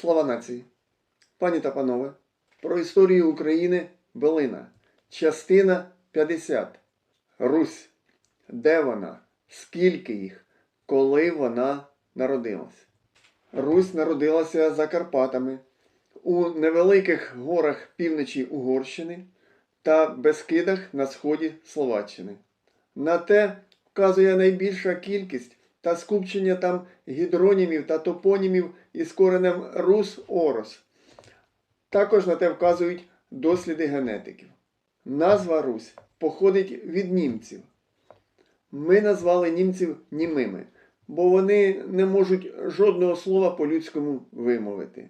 Слава нації! Пані та панове, про історію України Белина. Частина 50. Русь. Де вона? Скільки їх? Коли вона народилась? Русь народилася за Карпатами у невеликих горах півночі Угорщини та Бескидах на сході Словаччини. На те вказує найбільша кількість та скупчення там гідронімів та топонімів із коренем Рус-Орос. Також на те вказують досліди генетиків. Назва Русь походить від німців. Ми назвали німців німими, бо вони не можуть жодного слова по-людському вимовити.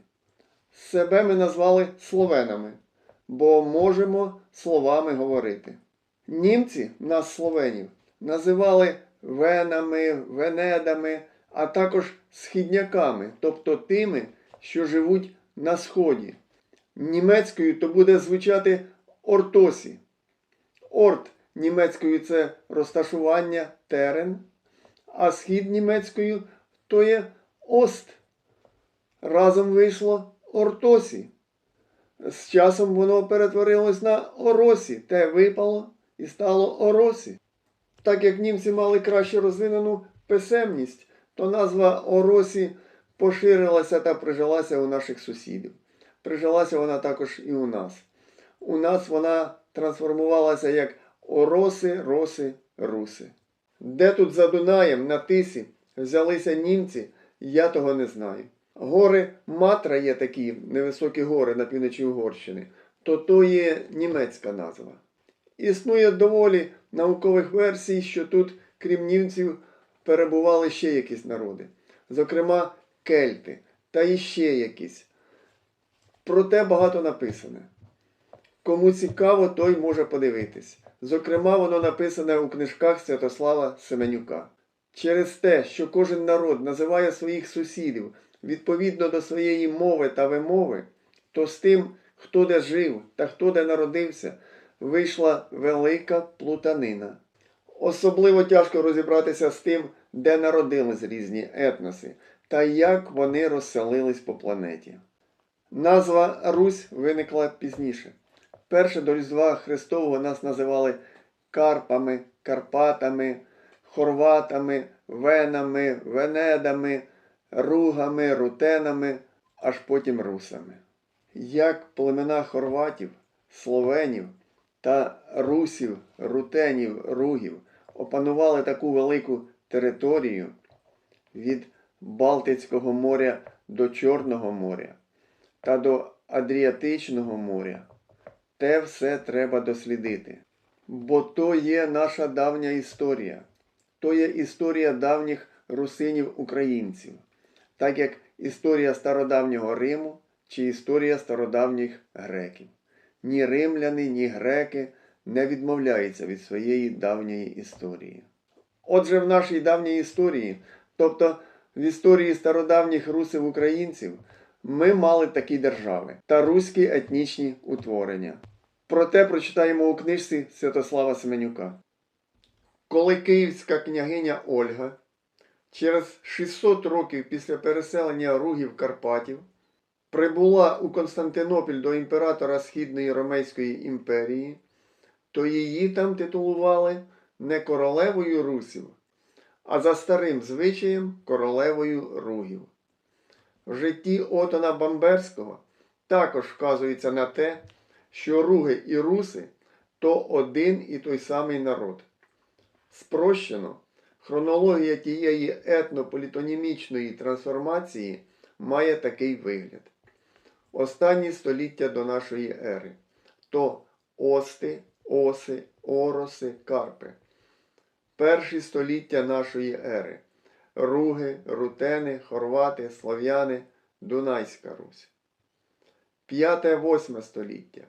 Себе ми назвали словенами, бо можемо словами говорити. Німці нас, словенів, називали венами, венедами, а також східняками, тобто тими, що живуть на сході. Німецькою то буде звучати ортосі. Орт німецькою це розташування терен, а схід німецькою то є ост. Разом вийшло ортосі. З часом воно перетворилось на оросі, те випало і стало оросі. Так як німці мали краще розвинену писемність, то назва Оросі поширилася та прижилася у наших сусідів. Прижилася вона також і у нас. У нас вона трансформувалася як Ороси, Роси, Руси. Де тут за Дунаєм, на тисі, взялися німці, я того не знаю. Гори Матра є такі невисокі гори на півночі Угорщини, то то є німецька назва. Існує доволі наукових версій, що тут, крім німців, перебували ще якісь народи, зокрема кельти та іще якісь. Проте багато написане. Кому цікаво, той може подивитись. Зокрема, воно написане у книжках Святослава Семенюка. Через те, що кожен народ називає своїх сусідів відповідно до своєї мови та вимови, то з тим, хто де жив та хто де народився, вийшла велика плутанина. Особливо тяжко розібратися з тим, де народились різні етноси та як вони розселились по планеті. Назва Русь виникла пізніше. Перше до Різдва Христового нас називали Карпами, Карпатами, Хорватами, Венами, Венедами, Ругами, Рутенами, аж потім русами. Як племена хорватів, словенів та русів, рутенів, ругів опанували таку велику територію від Балтицького моря до Чорного моря та до Адріатичного моря, те все треба дослідити. Бо то є наша давня історія, то є історія давніх русинів-українців, так як історія стародавнього Риму чи історія стародавніх греків. Ні римляни, ні греки не відмовляються від своєї давньої історії. Отже, в нашій давній історії, тобто в історії стародавніх русів-українців, ми мали такі держави та руські етнічні утворення. Проте прочитаємо у книжці Святослава Семенюка. Коли київська княгиня Ольга через 600 років після переселення ругів Карпатів прибула у Константинопіль до імператора Східної Ромейської імперії, то її там титулували не королевою русів, а за старим звичаєм королевою ругів. В житті Отона Бамберського також вказується на те, що руги і руси то один і той самий народ. Спрощено, хронологія тієї етнополітонімічної трансформації має такий вигляд. Останні століття до нашої ери то ости, оси, ороси, карпи. Перші століття нашої ери руги, рутени, хорвати, слов'яни, Дунайська Русь. П'яте-восьме століття.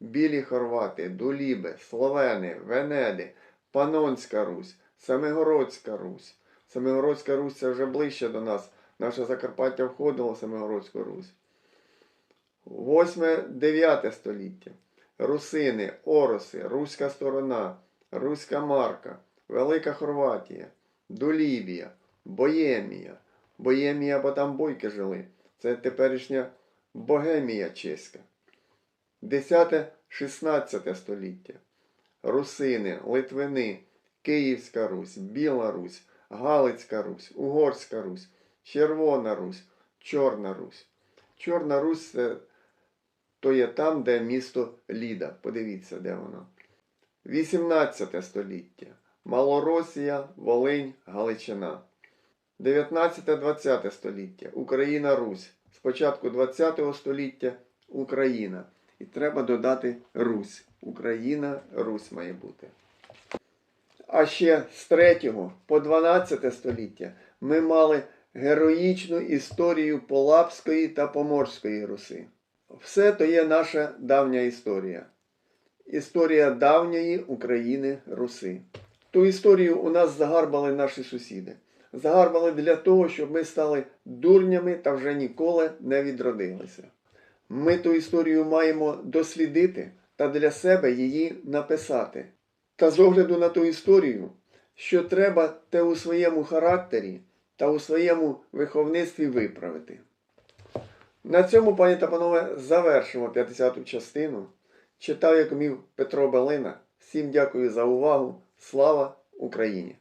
Білі хорвати, дуліби, словени, венеди, Панонська Русь, Семигородська Русь. Семигородська Русь це вже ближче до нас. Наше Закарпаття входило в Семигородську Русь. Восьме-дев'яте століття. Русини, Ороси, Руська сторона, Руська Марка, Велика Хорватія, Дулібія, Боємія. Боємія, бо там бойки жили. це теперішня Богемія чеська. 10-16 століття. Русини, Литвини, Київська Русь, Біла Русь, Галицька Русь, Угорська Русь, Червона Русь, Чорна Русь. Чорна Русь це то є там, де місто Ліда. Подивіться, де воно. 18 століття. Малоросія, Волинь, Галичина. 19-20 століття. Україна Русь. Спочатку 20 століття Україна. І треба додати Русь. Україна, Русь має бути. А ще з 3 по 12 століття ми мали героїчну історію Полапської та Поморської Руси. Все то є наша давня історія. Історія давньої України Руси. Ту історію у нас загарбали наші сусіди. Загарбали для того, щоб ми стали дурнями та вже ніколи не відродилися. Ми ту історію маємо дослідити та для себе її написати. Та з огляду на ту історію, що треба те у своєму характері та у своєму виховництві виправити. На цьому, пані та панове, завершимо 50-ту частину. Читав як умів Петро Балина. Всім дякую за увагу. Слава Україні!